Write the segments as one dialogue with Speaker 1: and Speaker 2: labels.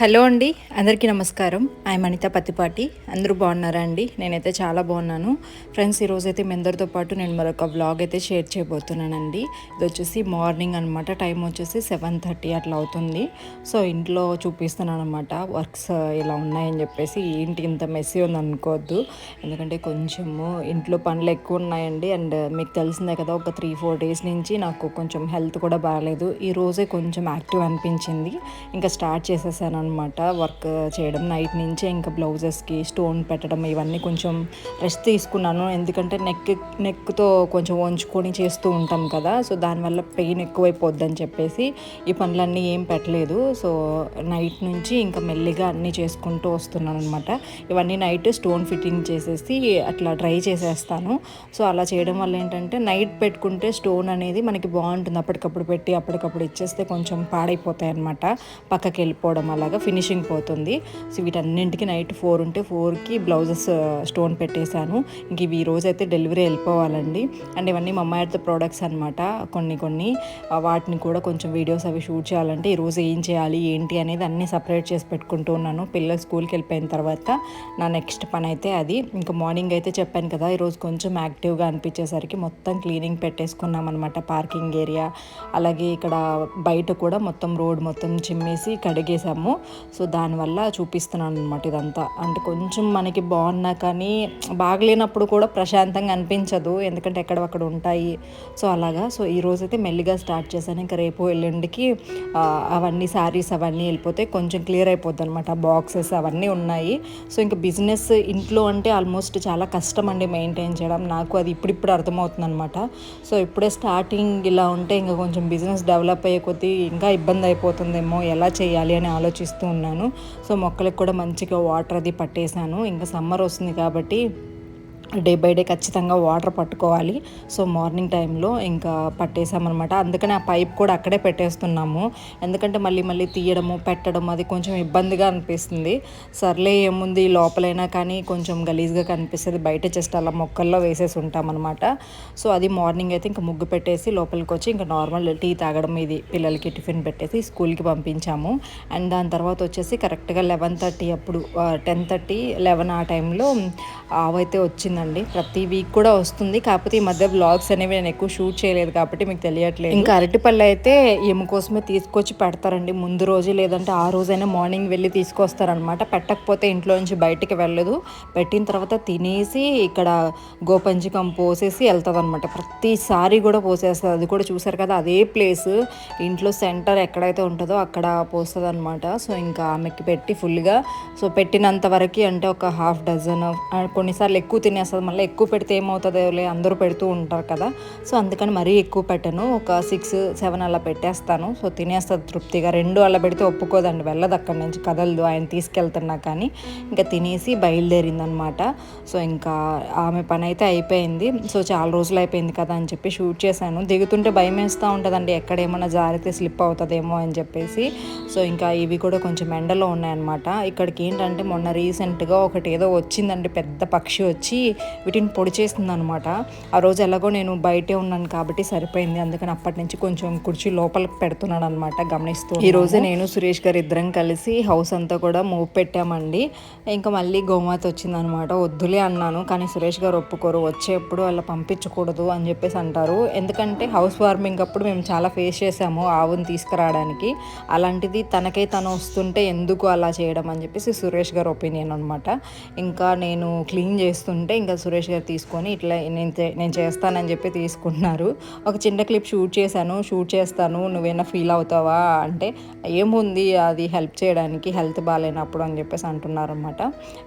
Speaker 1: Hello అండి అందరికీ నమస్కారం. ఐఎమ్ అనిత పత్తిపాటి. అందరూ బాగున్నారా అండి? నేనైతే చాలా బాగున్నాను. ఫ్రెండ్స్ ఈరోజు అయితే మీ అందరితో పాటు నేను మరొక వ్లాగ్ అయితే షేర్ చేయబోతున్నానండి. ఇది వచ్చేసి మార్నింగ్ అనమాట టైం వచ్చేసి సెవెన్ థర్టీ అట్లా అవుతుంది. సో ఇంట్లో చూపిస్తున్నాను అనమాట వర్క్స్ ఇలా ఉన్నాయని చెప్పేసి ఏంటి ఇంత మెస్సీ ఉంది అనుకోవద్దు. ఎందుకంటే కొంచెము ఇంట్లో పనులు ఎక్కువ ఉన్నాయండి. అండ్ మీకు తెలిసిందే కదా ఒక త్రీ ఫోర్ డేస్ నుంచి నాకు కొంచెం హెల్త్ కూడా బాగాలేదు. ఈ రోజే కొంచెం యాక్టివ్ అనిపించింది. ఇంకా స్టార్ట్ చేసేసాను అనమాట వర్క్ చేయడం. నైట్ నుంచే ఇంకా బ్లౌజెస్కి స్టోన్ పెట్టడం ఇవన్నీ కొంచెం రెస్ట్ తీసుకున్నాను. ఎందుకంటే నెక్ నెక్తో కొంచెం వంచుకొని చేస్తూ ఉంటాం కదా సో దానివల్ల పెయిన్ ఎక్కువైపోద్ది అని చెప్పేసి ఈ పనులన్నీ ఏం పెట్టలేదు. సో నైట్ నుంచి ఇంకా మెల్లిగా అన్నీ చేసుకుంటూ వస్తున్నాను అనమాట ఇవన్నీ నైట్ స్టోన్ ఫిట్టింగ్ చేసేసి అట్లా డ్రై చేసేస్తాను. సో అలా చేయడం వల్ల ఏంటంటే నైట్ పెట్టుకుంటే స్టోన్ అనేది మనకి బాగుంటుంది. అప్పటికప్పుడు పెట్టి అప్పటికప్పుడు ఇచ్చేస్తే కొంచెం పాడైపోతాయి అనమాట పక్కకి వెళ్ళిపోవడం అలా దాకా ఫినిషింగ్ పోతుంది. సో వీటన్నింటికి నైట్ ఫోర్ ఉంటే ఫోర్కి బ్లౌజెస్ స్టోన్ పెట్టేశాను. ఇంక ఇవి ఈ డెలివరీ వెళ్ళిపోవాలండి. అండ్ ఇవన్నీ మా అమ్మాయితో ప్రోడక్ట్స్ అనమాట కొన్ని కొన్ని. వాటిని కూడా కొంచెం వీడియోస్ అవి షూట్ చేయాలంటే ఈరోజు ఏం చేయాలి ఏంటి అనేది అన్నీ సపరేట్ చేసి పెట్టుకుంటూ ఉన్నాను. పిల్లలు స్కూల్కి వెళ్ళిపోయిన తర్వాత నా నెక్స్ట్ పని అయితే అది. ఇంకా మార్నింగ్ అయితే చెప్పాను కదా ఈరోజు కొంచెం యాక్టివ్గా అనిపించేసరికి మొత్తం క్లీనింగ్ పెట్టేసుకున్నాం అనమాట పార్కింగ్ ఏరియా అలాగే ఇక్కడ బయట కూడా మొత్తం రోడ్ మొత్తం చిమ్మేసి కడిగేసాము. సో దానివల్ల చూపిస్తున్నాను అనమాట ఇదంతా. అంటే కొంచెం మనకి బాగున్నా కానీ బాగలేనప్పుడు కూడా ప్రశాంతంగా అనిపించదు. ఎందుకంటే ఎక్కడక్కడ ఉంటాయి. సో అలాగా. సో ఈ రోజు అయితే మెల్లిగా స్టార్ట్ చేశాను. ఇంకా రేపు ఎల్లుండికి అవన్నీ శారీస్ అవన్నీ వెళ్ళిపోతే కొంచెం క్లియర్ అయిపోద్ది అనమాట బాక్సెస్ అవన్నీ ఉన్నాయి. సో ఇంకా బిజినెస్ ఇంట్లో అంటే ఆల్మోస్ట్ చాలా కష్టం అండి మెయింటైన్ చేయడం. నాకు అది ఇప్పుడిప్పుడు అర్థమవుతుంది అనమాట సో ఇప్పుడే స్టార్టింగ్ ఇలా ఉంటే ఇంకా కొంచెం బిజినెస్ డెవలప్ అయ్యే కొద్దీ ఇంకా ఇబ్బంది అయిపోతుందేమో ఎలా చేయాలి అని ఆలోచిస్తూ ఉన్నాను. సో మొక్కలకు కూడా మంచిగా వాటర్ అది పట్టేశాను. ఇంకా సమ్మర్ వస్తుంది కాబట్టి డే బై డే ఖచ్చితంగా వాటర్ పట్టుకోవాలి. సో మార్నింగ్ టైంలో ఇంకా పట్టేసామన్నమాట. అందుకని ఆ పైప్ కూడా అక్కడే పెట్టేస్తున్నాము. ఎందుకంటే మళ్ళీ మళ్ళీ తీయడము పెట్టడం అది కొంచెం ఇబ్బందిగా అనిపిస్తుంది. సర్లే ఏముంది లోపలైనా కానీ కొంచెం గలీజ్గా కనిపిస్తుంది. బయట జస్ట్ అలా మొక్కల్లో వేసేసి ఉంటామన్నమాట. సో అది మార్నింగ్ అయితే ఇంకా ముగ్గు పెట్టేసి లోపలికి వచ్చి ఇంకా నార్మల్ టీ తాగడం ఇది పిల్లలకి టిఫిన్ పెట్టేసి స్కూల్కి పంపించాము. అండ్ దాని తర్వాత వచ్చేసి కరెక్ట్గా లెవెన్ థర్టీ అప్పుడు టెన్ థర్టీ లెవెన్ ఆ టైంలో ఆవైతే వచ్చింది అండి ప్రతి వీక్ కూడా వస్తుంది. కాకపోతే ఈ మధ్య బ్లాగ్స్ అనేవి నేను ఎక్కువ షూట్ చేయలేదు కాబట్టి మీకు తెలియట్లేదు. ఇంకా అరటిపళ్ళు అయితే ఎము కోసమే తీసుకొచ్చి పెడతారండి. ముందు రోజు లేదంటే ఆ రోజైనా మార్నింగ్ వెళ్ళి తీసుకొస్తారనమాట పెట్టకపోతే ఇంట్లో నుంచి బయటికి వెళ్ళదు. పెట్టిన తర్వాత తినేసి ఇక్కడ గోపంచకం పోసేసి వెళ్తుంది అనమాట ప్రతిసారి కూడా పోసేస్తుంది. అది కూడా చూసారు కదా అదే ప్లేస్ ఇంట్లో సెంటర్ ఎక్కడైతే ఉంటుందో అక్కడ పోస్తుంది అనమాట సో ఇంకా ఆమెకి పెట్టి ఫుల్గా సో పెట్టినంత వరకు అంటే ఒక హాఫ్ డజన్ కొన్నిసార్లు ఎక్కువ తినేస్తుంది మళ్ళీ ఎక్కువ పెడితే ఏమవుతుందోలే అందరూ పెడుతూ ఉంటారు కదా. సో అందుకని మరీ ఎక్కువ పెట్టను. ఒక సిక్స్ సెవెన్ అలా పెట్టేస్తాను. సో తినేస్తుంది తృప్తిగా. రెండు అలా పెడితే ఒప్పుకోదండి. వెళ్ళదు అక్కడి నుంచి. కదలదు. ఆయన తీసుకెళ్తున్నా కానీ. ఇంకా తినేసి బయలుదేరింది అనమాట సో ఇంకా ఆమె పని అయితే అయిపోయింది. సో చాలా రోజులు అయిపోయింది కదా అని చెప్పి షూట్ చేశాను. దిగుతుంటే భయం వేస్తూ ఉంటుందండి. ఎక్కడ ఏమైనా జారితే స్లిప్ అవుతుందేమో అని చెప్పేసి. సో ఇంకా ఇవి కూడా కొంచెం ఎండలో ఉన్నాయన్నమాట. ఇక్కడికి ఏంటంటే మొన్న రీసెంట్గా ఒకటి ఏదో వచ్చిందండి. పెద్ద పక్షి వచ్చి వీటిని పొడి చేస్తుంది అనమాట ఆ రోజు ఎలాగో నేను బయటే ఉన్నాను కాబట్టి సరిపోయింది. అందుకని అప్పటి నుంచి కొంచెం కుర్చీ లోపలికి పెడుతున్నాను అనమాట గమనిస్తూ ఈ రోజు నేను సురేష్ గారు ఇద్దరం కలిసి హౌస్ అంతా కూడా మూవ్ పెట్టామండి. ఇంకా మళ్ళీ గోమాత వచ్చిందనమాట. వద్దులే అన్నాను. కానీ సురేష్ గారు ఒప్పుకోరు. వచ్చేప్పుడు అలా పంపించకూడదు అని చెప్పేసి అంటారు. ఎందుకంటే హౌస్ వార్మింగ్ అప్పుడు మేము చాలా ఫేస్ చేసాము ఆవుని తీసుకురావడానికి. అలాంటిది తనకై తను వస్తుంటే ఎందుకు అలా చేయడం అని చెప్పేసి సురేష్ గారు ఒపీనియన్ అనమాట. ఇంకా నేను క్లీన్ చేస్తుంటే ఇంకా సురేష్ గారు తీసుకొని ఇట్లా నేను నేను చేస్తానని చెప్పి తీసుకుంటున్నారు. ఒక చిన్న క్లిప్ షూట్ చేశాను షూట్ చేస్తాను నువ్వేనా ఫీల్ అవుతావా అంటే ఏముంది అది హెల్ప్ చేయడానికి హెల్త్ బాగాలేనప్పుడు అని చెప్పేసి అంటున్నారు అనమాట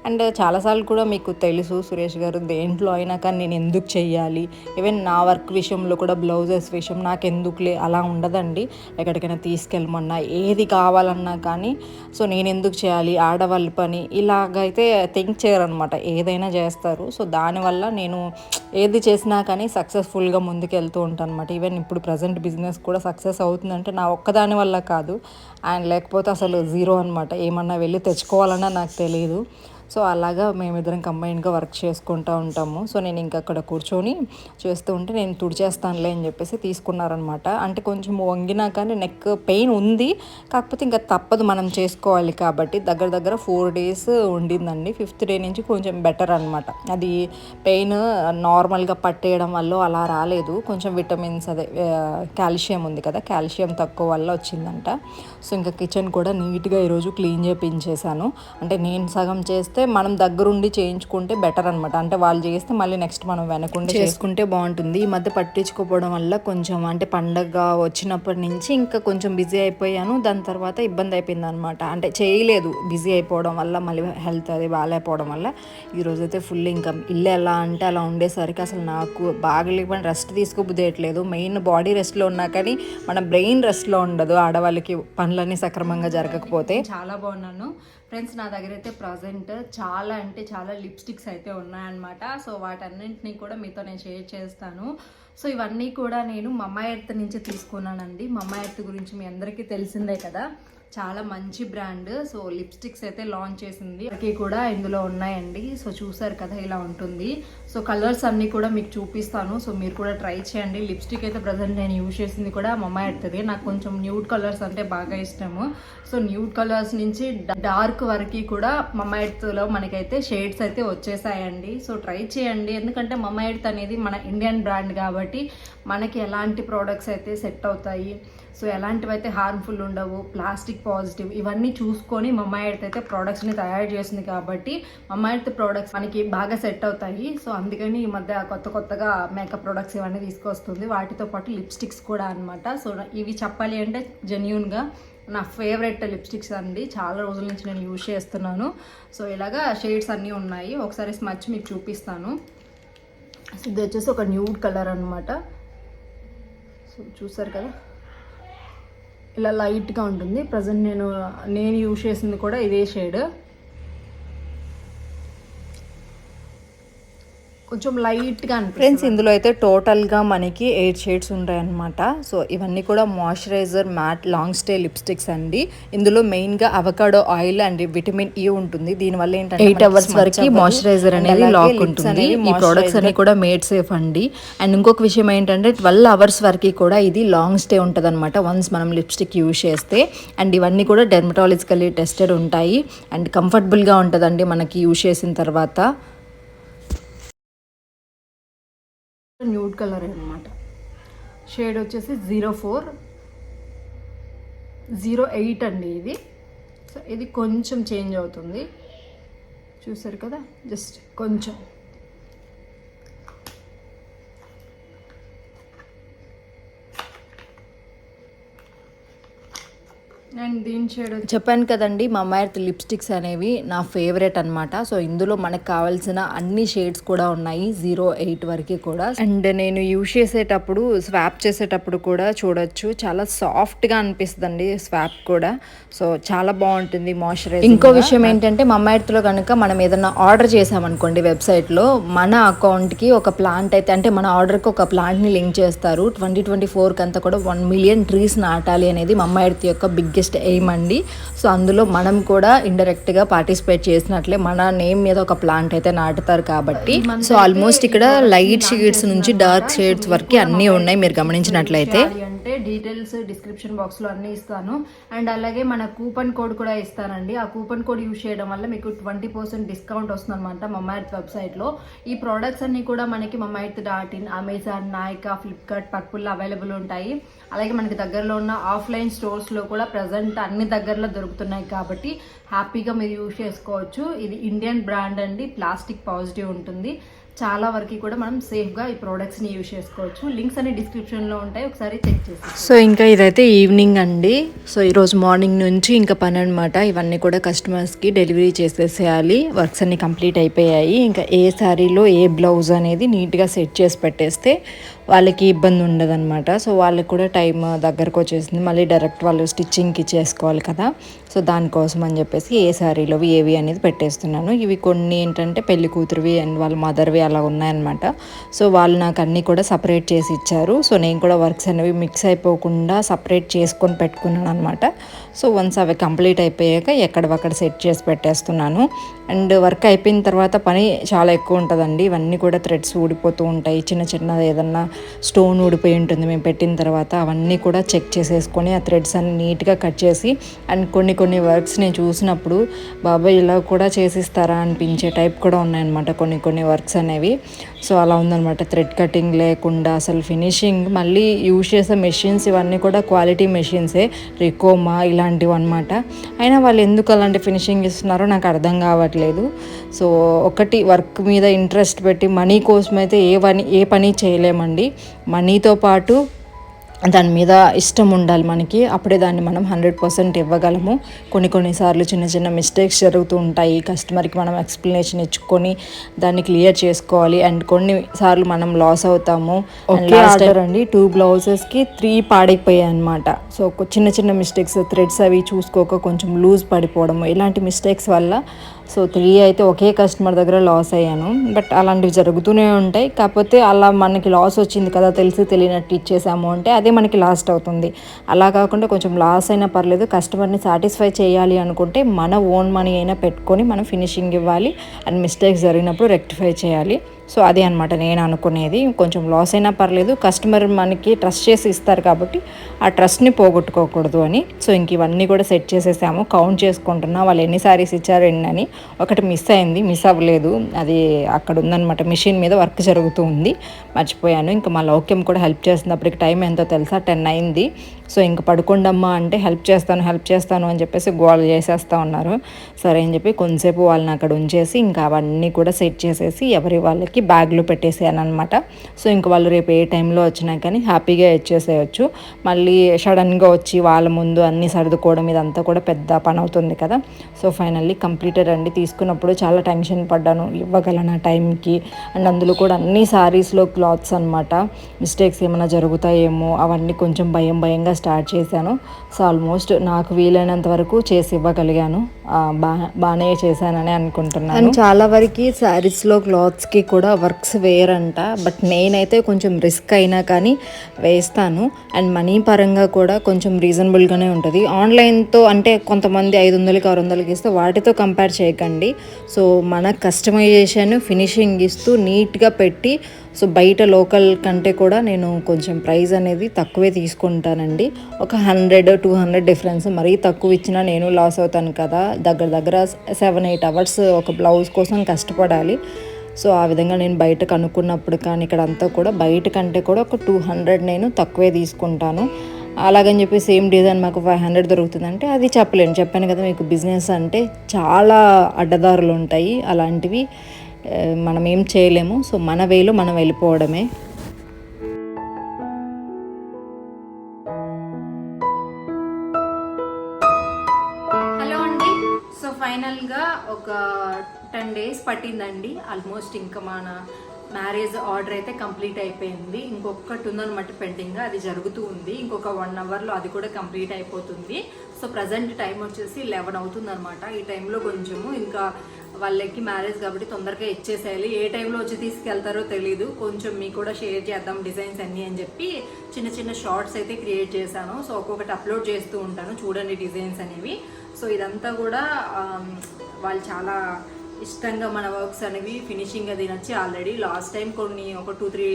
Speaker 1: అండ్ చాలాసార్లు కూడా మీకు తెలుసు సురేష్ గారు దేంట్లో అయినా కానీ నేను ఎందుకు చెయ్యాలి? ఈవెన్ నా వర్క్ విషయంలో కూడా బ్లౌజెస్ విషయం నాకు ఎందుకులే? అలా ఉండదండి. ఎక్కడికైనా తీసుకెళ్ళమన్నా ఏది కావాలన్నా కానీ సో నేను ఎందుకు చేయాలి? ఆడవాళ్ళ పని ఇలాగైతే థింక్ చేయరనమాట ఏదైనా చేస్తారు. సో సో దానివల్ల నేను ఏది చేసినా కానీ సక్సెస్ఫుల్గా ముందుకెళ్తూ ఉంటాను అనమాట ఈవెన్ ఇప్పుడు ప్రజెంట్ బిజినెస్ కూడా సక్సెస్ అవుతుందంటే నా ఒక్కదాని వల్ల కాదు. అండ్ లేకపోతే అసలు జీరో అనమాట ఏమన్నా వెళ్ళి తెచ్చుకోవాలన్నా నాకు తెలియదు సో అలాగా మేమిద్దరం కంబైన్గా వర్క్ చేసుకుంటూ ఉంటాము. సో నేను ఇంకా అక్కడ కూర్చొని చేస్తూ ఉంటే నేను తుడిచేస్తానులే అని చెప్పేసి తీసుకున్నారనమాట. అంటే కొంచెం వంగినా కానీ నెక్ పెయిన్ ఉంది. కాకపోతే ఇంకా తప్పదు మనం చేసుకోవాలి కాబట్టి దగ్గర దగ్గర ఫోర్ డేస్ ఉండిందండి. ఫిఫ్త్ డే నుంచి కొంచెం బెటర్ అనమాట. అది పెయిన్ నార్మల్గా పట్టేయడం వల్ల అలా రాలేదు. కొంచెం విటమిన్స్ అదే కాల్షియం ఉంది కదా కాల్షియం తక్కువ వల్ల వచ్చిందంట. సో ఇంకా కిచెన్ కూడా నీట్గా ఈరోజు క్లీన్ చేయించేసాను అంటే నేను సగం చేస్తే మనం దగ్గరుండి చేయించుకుంటే బెటర్ అనమాట అంటే వాళ్ళు చేస్తే మళ్ళీ నెక్స్ట్ మనం వెనకుండి చేసుకుంటే బాగుంటుంది. ఈ మధ్య పట్టించుకోపోవడం వల్ల కొంచెం అంటే పండగ వచ్చినప్పటి నుంచి ఇంకా కొంచెం బిజీ అయిపోయాను. దాని తర్వాత ఇబ్బంది అయిపోయింది అనమాట అంటే చేయలేదు. బిజీ అయిపోవడం వల్ల మళ్ళీ హెల్త్ అది బాగాలేకపోవడం వల్ల ఈరోజైతే ఫుల్ ఇంకా ఇల్లు ఎలా అంటే అలా ఉండేసరికి అసలు నాకు బాగలేకపోయిన రెస్ట్ తీసుకోబుద్దేయట్లేదు మెయిన్ బాడీ రెస్ట్లో ఉన్నా కానీ మన బ్రెయిన్ రెస్ట్లో ఉండదు. ఆడవాళ్ళకి పనులన్నీ సక్రమంగా జరగకపోతే. చాలా బాగున్నాను. ఫ్రెండ్స్ నా దగ్గర అయితే ప్రజెంట్ చాలా అంటే చాలా లిప్స్టిక్స్ అయితే ఉన్నాయన్నమాట. సో వాటన్నింటినీ కూడా మీతో నేను షేర్ చేస్తాను. సో ఇవన్నీ కూడా నేను మమ్మ ఎర్త్ నుంచి తీసుకున్నానండి. మమ్మ ఎర్త్ గురించి మీ అందరికీ తెలిసిందే కదా. చాలా మంచి బ్రాండ్ సో లిప్స్టిక్స్ అయితే లాంచ్ చేసింది. అవి కూడా ఇందులో ఉన్నాయండి. సో చూసారు కదా ఇలా ఉంటుంది. సో కలర్స్ అన్నీ కూడా మీకు చూపిస్తాను. సో మీరు కూడా ట్రై చేయండి. లిప్స్టిక్ అయితే ప్రజెంట్ నేను యూజ్ చేసింది కూడా మమ్మ ఎడుతుంది నాకు కొంచెం న్యూడ్ కలర్స్ అంటే బాగా ఇష్టము. సో న్యూడ్ కలర్స్ నుంచి డార్క్ వరకు కూడా మమ్మ ఎడుతులో మనకైతే షేడ్స్ అయితే వచ్చేసాయండి. సో ట్రై చేయండి. ఎందుకంటే మమ్మ ఎడుత్ అనేది మన ఇండియన్ బ్రాండ్ కాబట్టి మనకి ఎలాంటి ప్రోడక్ట్స్ అయితే సెట్ అవుతాయి. సో ఎలాంటివి అయితే హార్మ్ఫుల్ ఉండవు ప్లాస్టిక్ పాజిటివ్ ఇవన్నీ చూసుకొని మమ్మాయి అయితే ప్రోడక్ట్స్ని తయారు చేసింది కాబట్టి మమ్మాయి ప్రోడక్ట్స్ మనకి బాగా సెట్ అవుతాయి. సో అందుకని ఈ మధ్య కొత్త కొత్తగా మేకప్ ప్రొడక్ట్స్ ఇవన్నీ తీసుకొస్తుంది. వాటితో పాటు లిప్స్టిక్స్ కూడా అనమాట సో ఇవి చెప్పాలి అంటే జెన్యున్గా నా ఫేవరెట్ లిప్స్టిక్స్ అండి. చాలా రోజుల నుంచి నేను యూజ్ చేస్తున్నాను. సో ఇలాగా షేడ్స్ అన్నీ ఉన్నాయి. ఒకసారి స్మచ్ మీకు చూపిస్తాను. సో ఇది వచ్చేసి ఒక న్యూడ్ కలర్ అనమాట సో చూసారు కదా? ఇలా లైట్గా ఉంటుంది. ప్రజెంట్ నేను నేను యూజ్ చేసింది కూడా ఇదే షేడ్ కొంచెం లైట్గా ఫ్రెండ్స్ ఇందులో అయితే టోటల్గా మనకి ఎయిట్ షేడ్స్ ఉంటాయన్నమాట. సో ఇవన్నీ కూడా moisturiser matte long stay lipsticks అండి. ఇందులో మెయిన్గా avocado oil and vitamin E ఉంటుంది. దీనివల్ల ఏంటంటే ఎయిట్ అవర్స్ వరకు మాయిశ్చరైజర్ అనేది లాక్ ఉంటుంది. ఈ ప్రోడక్ట్స్ అన్ని కూడా మేడ్ సేఫ్ అండి. అండ్ ఇంకొక విషయం ఏంటంటే ట్వెల్వ్ అవర్స్ వరకు కూడా ఇది లాంగ్ స్టే ఉంటుంది అనమాట వన్స్ మనం లిప్స్టిక్ యూజ్ చేస్తే. అండ్ ఇవన్నీ కూడా డెర్మటాలజికల్లీ టెస్టెడ్ ఉంటాయి. అండ్ కంఫర్టబుల్గా ఉంటుందండి మనకి యూజ్ చేసిన తర్వాత. న్యూడ్ కలర్ అనమాట షేడ్ వచ్చేసి జీరో ఫోర్ జీరో ఎయిట్ అండి ఇది. సో ఇది కొంచెం చేంజ్ అవుతుంది. చూసారు కదా? జస్ట్ కొంచెం. అండ్ దీని షేడ్ చెప్పాను కదండి మా అమ్మాయి లిప్స్టిక్స్ అనేవి నా ఫేవరెట్ అనమాట సో ఇందులో మనకు కావాల్సిన అన్ని షేడ్స్ కూడా ఉన్నాయి జీరో ఎయిట్ వరకు కూడా. అండ్ నేను యూజ్ చేసేటప్పుడు స్వాప్ చేసేటప్పుడు కూడా చూడొచ్చు. చాలా సాఫ్ట్గా అనిపిస్తుంది స్వాప్ కూడా. సో చాలా బాగుంటుంది మాయిశ్చరైజర్ ఇంకో విషయం ఏంటంటే మా అమ్మాయితో కనుక మనం ఏదైనా ఆర్డర్ చేసామనుకోండి వెబ్సైట్లో మన అకౌంట్కి ఒక ప్లాంట్ అయితే అంటే మన ఆర్డర్కి ఒక ప్లాంట్ని లింక్ చేస్తారు. ట్వంటీ ట్వంటీ ఫోర్కి అంతా కూడా వన్ మిలియన్ ట్రీస్ నాటాలి అనేది మా అమ్మాయి యొక్క బిగ్గెస్ట్ బిగ్గెస్ట్ ఎయిమ్ అండి. సో అందులో మనం కూడా ఇండైరెక్ట్గా పార్టిసిపేట్ చేసినట్లే మన నేమ్ మీద ఒక ప్లాంట్ అయితే నాటుతారు కాబట్టి. సో ఆల్మోస్ట్ ఇక్కడ లైట్ షేడ్స్ నుంచి డార్క్ షేడ్స్ వరకు అన్నీ ఉన్నాయి మీరు గమనించినట్లయితే. అంటే డీటెయిల్స్ డిస్క్రిప్షన్ బాక్స్లో అన్నీ ఇస్తాను. అండ్ అలాగే మన కూపన్ కోడ్ కూడా ఇస్తానండి. ఆ కూపన్ కోడ్ యూజ్ చేయడం వల్ల మీకు ట్వంటీ పర్సెంట్ డిస్కౌంట్ వస్తుంది అనమాట మమ్మాయిత్ వెబ్సైట్లో ఈ ప్రోడక్ట్స్ అన్నీ కూడా మనకి Mamaearth dot in Amazon Nykaa Flipkart Purplle available ఉంటాయి. అలాగే మనకి దగ్గరలో ఉన్న ఆఫ్లైన్ స్టోర్స్లో కూడా ప్రజెంట్ అన్ని దగ్గరలో దొరుకుతున్నాయి కాబట్టి హ్యాపీగా మీరు యూజ్ చేసుకోవచ్చు. ఇది ఇండియన్ బ్రాండ్ అండి. ప్లాస్టిక్ పాజిటివ్ ఉంటుంది. చాలా వరకు కూడా మనం సేఫ్గా ఈ ప్రోడక్ట్స్ని యూజ్ చేసుకోవచ్చు. లింక్స్ అన్ని డిస్క్రిప్షన్లో ఉంటాయి. ఒకసారి చెక్ చేసి సో ఇంకా ఇదైతే ఈవినింగ్ అండి. సో ఈరోజు మార్నింగ్ నుంచి ఇంకా పని అనమాట ఇవన్నీ కూడా కస్టమర్స్కి డెలివరీ చేసేసేయాలి. వర్క్స్ అన్ని కంప్లీట్ అయిపోయాయి. ఇంకా ఏ శారీలో ఏ బ్లౌజ్ అనేది నీట్గా సెట్ చేసి పెట్టేస్తే వాళ్ళకి ఇబ్బంది ఉండదన్నమాట. సో వాళ్ళకి కూడా టైం దగ్గరకు వచ్చేసింది. మళ్ళీ డైరెక్ట్ వాళ్ళు స్టిచ్చింగ్కి చేసుకోవాలి కదా. సో దానికోసం అని చెప్పేసి ఏ శారీలోవి ఏవి అనేది పెట్టేస్తున్నాను. ఇవి కొన్ని ఏంటంటే పెళ్ళి కూతురువి అండ్ వాళ్ళ మదర్వి అలా ఉన్నాయన్నమాట. సో వాళ్ళు నాకు అన్నీ కూడా సపరేట్ చేసి ఇచ్చారు. సో నేను కూడా వర్క్స్ అనేవి మిక్స్ అయిపోకుండా సపరేట్ చేసుకొని పెట్టుకున్నాను అనమాట సో వన్స్ అవి కంప్లీట్ అయిపోయాక ఎక్కడవక్కడ సెట్ చేసి పెట్టేస్తున్నాను. అండ్ వర్క్ అయిపోయిన తర్వాత పని చాలా ఎక్కువ ఉంటుందండి. ఇవన్నీ కూడా థ్రెడ్స్ ఊడిపోతూ ఉంటాయి. చిన్న చిన్న ఏదన్నా స్టోన్ ఊడిపోయి ఉంటుంది. మేము పెట్టిన తర్వాత అవన్నీ కూడా చెక్ చేసేసుకొని ఆ థ్రెడ్స్ అన్ని నీట్గా కట్ చేసి అండ్ కొన్ని కొన్ని వర్క్స్ నేను చూసినప్పుడు బాబాయ్ ఇలా కూడా చేసిస్తారా అనిపించే టైప్ కూడా ఉన్నాయన్నమాట కొన్ని కొన్ని వర్క్స్ అనేవి. సో అలా ఉందన్నమాట థ్రెడ్ కటింగ్ లేకుండా అసలు ఫినిషింగ్ మళ్ళీ యూజ్ చేసే మెషిన్స్ ఇవన్నీ కూడా క్వాలిటీ మెషిన్సే రికోమా ఇలాంటివి అనమాట అయినా వాళ్ళు ఎందుకు అలాంటి ఫినిషింగ్ ఇస్తున్నారో నాకు అర్థం కావట్లేదు. సో ఒకటి వర్క్ మీద ఇంట్రెస్ట్ పెట్టి మనీ కోసం అయితే ఏ పని ఏ పని చేయలేమండి. మనీతో పాటు దాని మీద ఇష్టం ఉండాలి మనకి. అప్పుడే దాన్ని మనం హండ్రెడ్ పర్సెంట్ ఇవ్వగలము. కొన్ని కొన్నిసార్లు చిన్న చిన్న మిస్టేక్స్ జరుగుతూ ఉంటాయి. కస్టమర్కి మనం ఎక్స్ప్లెనేషన్ ఇచ్చుకొని దాన్ని క్లియర్ చేసుకోవాలి. అండ్ కొన్నిసార్లు మనం లాస్ అవుతాము. ఆర్డర్ అండి. టూ బ్లౌజెస్కి త్రీ పాడైపోయాయి అనమాట సో చిన్న చిన్న మిస్టేక్స్ థ్రెడ్స్ అవి చూసుకోక కొంచెం లూజ్ పడిపోవడము. ఇలాంటి మిస్టేక్స్ వల్ల సో త్రీ అయితే ఒకే కస్టమర్ దగ్గర లాస్ అయ్యాను. బట్ అలాంటివి జరుగుతూనే ఉంటాయి. కాకపోతే అలా మనకి లాస్ వచ్చింది కదా తెలిసి తెలియనట్టు ఇచ్చేసాము అంటే అదే మనకి లాస్ట్ అవుతుంది. అలా కాకుండా కొంచెం లాస్ అయినా పర్లేదు. కస్టమర్ని సాటిస్ఫై చేయాలి అనుకుంటే మన ఓన్ మనీ అయినా పెట్టుకొని మనం ఫినిషింగ్ ఇవ్వాలి. అండ్ మిస్టేక్స్ జరిగినప్పుడు రెక్టిఫై చేయాలి. సో అదే అనమాట నేను అనుకునేది. కొంచెం లాస్ అయినా పర్లేదు కస్టమర్ మనకి ట్రస్ట్ చేసి ఇస్తారు కాబట్టి ఆ ట్రస్ట్ని పోగొట్టుకోకూడదు అని. సో ఇంక ఇవన్నీ కూడా సెట్ చేసేసాము. కౌంట్ చేసుకుంటున్నా వాళ్ళు ఎన్ని సారీస్ ఇచ్చారు ఎన్ని అని. ఒకటి మిస్ అయింది మిస్ అవ్వలేదు. అది అక్కడ ఉందన్నమాట మిషన్ మీద వర్క్ జరుగుతూ ఉంది. మర్చిపోయాను. ఇంకా మా లౌక్యం కూడా హెల్ప్ చేసినప్పటికి టైం ఎంతో తెలుసా? టెన్ అయింది. సో ఇంక పడుకోండమ్మా అంటే హెల్ప్ చేస్తాను హెల్ప్ చేస్తాను అని చెప్పేసి గోల చేసేస్తా ఉన్నారు. సరే అని చెప్పి కొంతసేపు వాళ్ళని అక్కడ ఉంచేసి ఇంకా అవన్నీ కూడా సెట్ చేసేసి ఎవరి వాళ్ళకి బ్యాగ్లో పెట్టేసాను అనమాట సో ఇంక వాళ్ళు రేపు ఏ టైంలో వచ్చినా కానీ హ్యాపీగా ఇచ్చేసేయచ్చు. మళ్ళీ సడన్గా వచ్చి వాళ్ళ ముందు అన్నీ సర్దుకోవడం ఇదంతా కూడా పెద్ద పని అవుతుంది కదా. సో ఫైనల్లీ కంప్లీటెడ్ అండి. తీసుకున్నప్పుడు చాలా టెన్షన్ పడ్డాను. ఇవ్వగలనా టైంకి? అండ్ అందులో కూడా అన్ని సారీస్లో క్లాత్స్ అనమాట మిస్టేక్స్ ఏమైనా జరుగుతాయేమో? అవన్నీ కొంచెం భయం భయంగా స్టార్ట్ చేశాను. సో ఆల్మోస్ట్ నాకు వీలైనంత వరకు చేసి ఇవ్వగలిగాను. బా బాగానే చేశానని అనుకుంటున్నాను. చాలా వరకు శారీస్లో క్లాత్స్కి కూడా వర్క్స్ వేరంట బట్ నేనైతే కొంచెం రిస్క్ అయినా కానీ వేస్తాను. అండ్ మనీ పరంగా కూడా కొంచెం రీజనబుల్గానే ఉంటుంది. ఆన్లైన్తో అంటే కొంతమంది ఐదు వందలకి ఆరు వందలకి ఇస్తే వాటితో కంపేర్ చేయకండి. సో మన కస్టమైజేషన్ ఫినిషింగ్ ఇస్తూ నీట్గా పెట్టి సో బయట లోకల్ కంటే కూడా నేను కొంచెం ప్రైస్ అనేది తక్కువే తీసుకుంటానండి. ఒక హండ్రెడ్ టూ హండ్రెడ్ డిఫరెన్స్ మరీ తక్కువ ఇచ్చినా నేను లాస్ అవుతాను కదా. దగ్గర దగ్గర సెవెన్ ఎయిట్ అవర్స్ ఒక బ్లౌజ్ కోసం కష్టపడాలి. సో ఆ విధంగా నేను బయట కనుక్కున్నప్పుడు కానీ ఇక్కడ అంతా కూడా బయట కంటే కూడా ఒక టూ హండ్రెడ్ నేను తక్కువే తీసుకుంటాను. అలాగని చెప్పి సేమ్ డిజైన్ మాకు ఫైవ్ హండ్రెడ్ దొరుకుతుందంటే అది చెప్పలేను. చెప్పాను కదా మీకు బిజినెస్ అంటే చాలా అడ్డదారులు ఉంటాయి. అలాంటివి మనం ఏం చేయలేము. సో మన వేలో మనం వెళ్ళిపోవడమే.
Speaker 2: హలో అండి. సో ఫైనల్గా ఒక టెన్ డేస్ పట్టిందండి. ఆల్మోస్ట్ ఇంకా మన మ్యారేజ్ ఆర్డర్ అయితే కంప్లీట్ అయిపోయింది. ఇంకొకటి ఉందన్నమాట పెండింగ్ అది జరుగుతూ ఉంది. ఇంకొక వన్ అవర్లో అది కూడా కంప్లీట్ అయిపోతుంది. సో ప్రజెంట్ టైం వచ్చేసి లెవెన్ అవుతుందనమాట ఈ టైంలో కొంచెము ఇంకా వాళ్ళకి మ్యారేజ్ కాబట్టి తొందరగా ఇచ్చేసేయాలి. ఏ టైంలో వచ్చి తీసుకెళ్తారో తెలీదు. కొంచెం మీకు కూడా షేర్ చేద్దాం డిజైన్స్ అన్నీ అని చెప్పి చిన్న చిన్న షార్ట్స్ అయితే క్రియేట్ చేశాను. సో ఒక్కొక్కటి అప్లోడ్ చేస్తూ ఉంటాను. చూడండి డిజైన్స్ అనేవి. సో ఇదంతా కూడా వాళ్ళు చాలా ఇష్టంగా మన వర్క్స్ అనేవి ఫినిషింగ్ అది నచ్చి ఆల్రెడీ లాస్ట్ టైం కొన్ని ఒక టూ త్రీ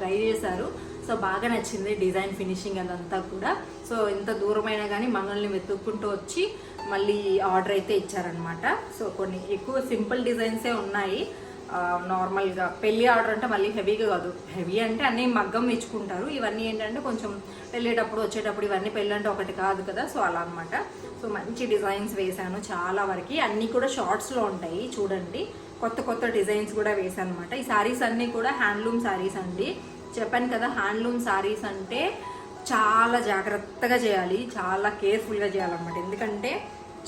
Speaker 2: ట్రై చేశారు. సో బాగా నచ్చింది డిజైన్ ఫినిషింగ్ అదంతా కూడా. సో ఇంత దూరమైనా కానీ మనల్ని వెతుక్కుంటూ వచ్చి మళ్ళీ ఆర్డర్ అయితే ఇచ్చారనమాట సో కొన్ని ఎక్కువ సింపుల్ డిజైన్సే ఉన్నాయి. నార్మల్గా పెళ్ళి ఆర్డర్ అంటే మళ్ళీ హెవీగా కాదు. హెవీ అంటే అన్నీ మగ్గం ఇచ్చుకుంటారు ఇవన్నీ ఏంటంటే కొంచెం వెళ్ళేటప్పుడు వచ్చేటప్పుడు ఇవన్నీ పెళ్ళి అంటే ఒకటి కాదు కదా. సో అలా అనమాట సో మంచి డిజైన్స్ వేశాను చాలా వరకు. అన్నీ కూడా షార్ట్స్లో ఉంటాయి చూడండి. కొత్త కొత్త డిజైన్స్ కూడా వేసాను అనమాట ఈ శారీస్ అన్నీ కూడా హ్యాండ్లూమ్ సారీస్ అండి. చెప్పాను కదా హ్యాండ్లూమ్ శారీస్ అంటే చాలా జాగ్రత్తగా చేయాలి. చాలా కేర్ఫుల్గా చేయాలన్నమాట. ఎందుకంటే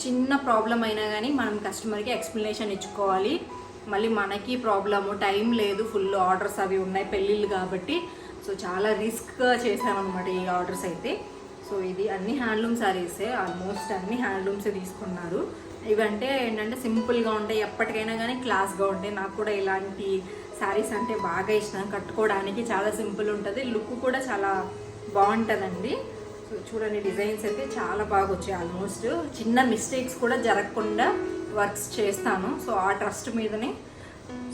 Speaker 2: చిన్న ప్రాబ్లం అయినా కానీ మనం కస్టమర్కి ఎక్స్ప్లెనేషన్ ఇచ్చుకోవాలి. మళ్ళీ మనకి ప్రాబ్లము టైం లేదు ఫుల్ ఆర్డర్స్ అవి ఉన్నాయి పెళ్ళిళ్ళు కాబట్టి. సో చాలా రిస్క్గా చేశామన్నమాట ఈ ఆర్డర్స్ అయితే. సో ఇది అన్ని హ్యాండ్లూమ్ శారీసే ఆల్మోస్ట్ అన్ని హ్యాండ్లూమ్సే తీసుకున్నారు. ఇవంటే ఏంటంటే సింపుల్గా ఉంటాయి ఎప్పటికైనా కానీ క్లాస్గా ఉంటాయి. నాకు కూడా ఇలాంటి శారీస్ అంటే బాగా ఇష్టం. కట్టుకోవడానికి చాలా సింపుల్ ఉంటుంది. లుక్ కూడా చాలా బాగుంటుందండి.
Speaker 1: సో చూడండి డిజైన్స్ అయితే చాలా బాగా వచ్చాయి. ఆల్మోస్ట్ చిన్న మిస్టేక్స్ కూడా జరగకుండా వర్క్స్ చేస్తాను. సో ఆ ట్రస్ట్ మీదనే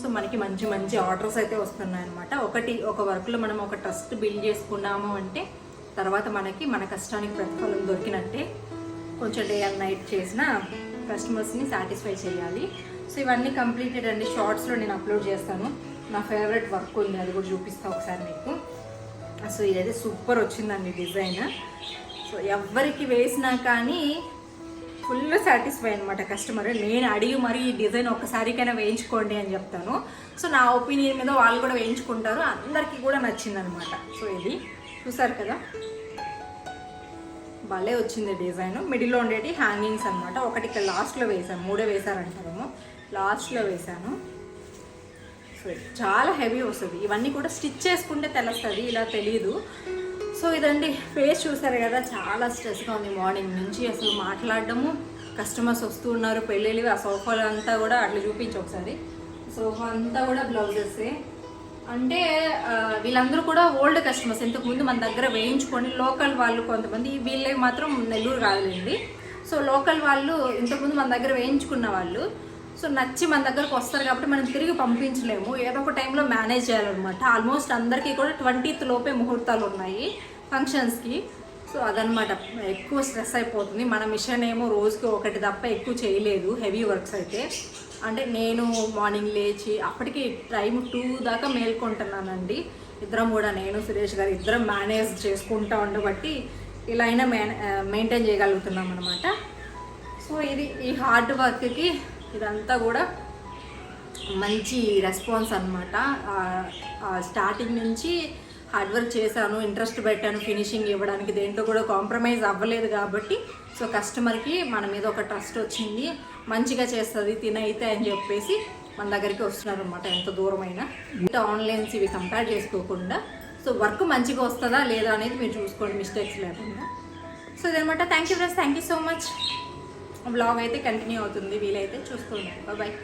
Speaker 1: సో మనకి మంచి మంచి ఆర్డర్స్ అయితే వస్తున్నాయి అనమాట ఒకటి ఒక వర్క్లో మనం ఒక ట్రస్ట్ బిల్డ్ చేసుకున్నాము అంటే తర్వాత మనకి మన కష్టానికి ప్రతిఫలం దొరికినట్టే కొంచెం డే అండ్ నైట్ చేసిన కస్టమర్స్ని సాటిస్ఫై చేయాలి. సో ఇవన్నీ కంప్లీటెడ్ అండి. షార్ట్స్లో నేను అప్లోడ్ చేస్తాను. నా ఫేవరెట్ వర్క్ ఉంది. అది కూడా చూపిస్తాను ఒకసారి మీకు. సో ఇదైతే సూపర్ వచ్చిందండి డిజైన్. సో ఎవరికి వేసినా కానీ ఫుల్ సాటిస్ఫై అనమాట కస్టమర్. నేను అడిగి మరి ఈ డిజైన్ ఒక్కసారికైనా వేయించుకోండి అని చెప్తాను. సో నా ఒపీనియన్ మీద వాళ్ళు కూడా వేయించుకుంటారు. అందరికీ కూడా నచ్చిందనమాట సో ఇది చూసారు కదా? భలే వచ్చింది డిజైన్. మిడిల్లో ఉండేటి హ్యాంగింగ్స్ అనమాట ఒకటి ఇక్కడ లాస్ట్లో వేసాను మూడే వేసారంటారేమో లాస్ట్లో వేసాను సో చాలా హెవీ వస్తుంది. ఇవన్నీ కూడా స్టిచ్ చేసుకుంటే తెలుస్తుంది ఇలా తెలియదు సో ఇదండి ఫేస్ చూసారు కదా చాలా స్ట్రెస్గా ఉంది మార్నింగ్ నుంచి. అసలు మాట్లాడడము కస్టమర్స్ వస్తూ ఉన్నారు పెళ్ళిళ్ళు ఆ సోఫాలు అంతా కూడా అట్లా చూపించు ఒకసారి. సోఫా అంతా కూడా బ్లౌజెసే అంటే వీళ్ళందరూ కూడా ఓల్డ్ కస్టమర్స్. ఇంతకుముందు మన దగ్గర వేయించుకొని లోకల్ వాళ్ళు కొంతమంది వీళ్ళే మాత్రం నెల్లూరు కాదులేండి. సో లోకల్ వాళ్ళు ఇంతకుముందు మన దగ్గర వేయించుకున్న వాళ్ళు. సో నచ్చి మన దగ్గరకు వస్తారు కాబట్టి మనం తిరిగి పంపించలేము. ఏదో ఒక టైంలో మేనేజ్ చేయాలన్నమాట. ఆల్మోస్ట్ అందరికీ కూడా ట్వంటీత్ లోపే ముహూర్తాలు ఉన్నాయి. ఫంక్షన్స్కి సో అదనమాట ఎక్కువ స్ట్రెస్ అయిపోతుంది. మన మిషన్ ఏమో రోజుకి ఒకటి తప్ప ఎక్కువ చేయలేదు హెవీ వర్క్స్ అయితే. అంటే నేను మార్నింగ్ లేచి అప్పటికి టైం టూ దాకా మేల్కొంటున్నానండి. ఇద్దరం కూడా నేను సురేష్ గారు ఇద్దరం మేనేజ్ చేసుకుంటా ఉండబట్టి ఇలా అయినా మెయింటైన్ చేయగలుగుతున్నాం అనమాట సో ఇది ఈ హార్డ్ వర్క్కి ఇదంతా కూడా మంచి రెస్పాన్స్ అనమాట స్టార్టింగ్ నుంచి హార్డ్ వర్క్ చేశాను ఇంట్రెస్ట్ పెట్టాను ఫినిషింగ్ ఇవ్వడానికి దేంట్లో కూడా కాంప్రమైజ్ అవ్వలేదు కాబట్టి సో కస్టమర్కి మన మీద ఒక ట్రస్ట్ వచ్చింది మంచిగా చేస్తుంది తినైతే అని చెప్పేసి మన దగ్గరికి వస్తున్నారు అనమాట ఎంత దూరమైనా. ఇంకా ఆన్లైన్స్ ఇవి కంపేర్ చేసుకోకుండా సో వర్క్ మంచిగా వస్తుందా లేదా అనేది మీరు చూసుకోండి మిస్టేక్స్ లేకుండా. సో ఇదనమాట thank you friends thank you so much blog అయితే కంటిన్యూ అవుతుంది వీలైతే చూస్తూ ఉండండి బాయ్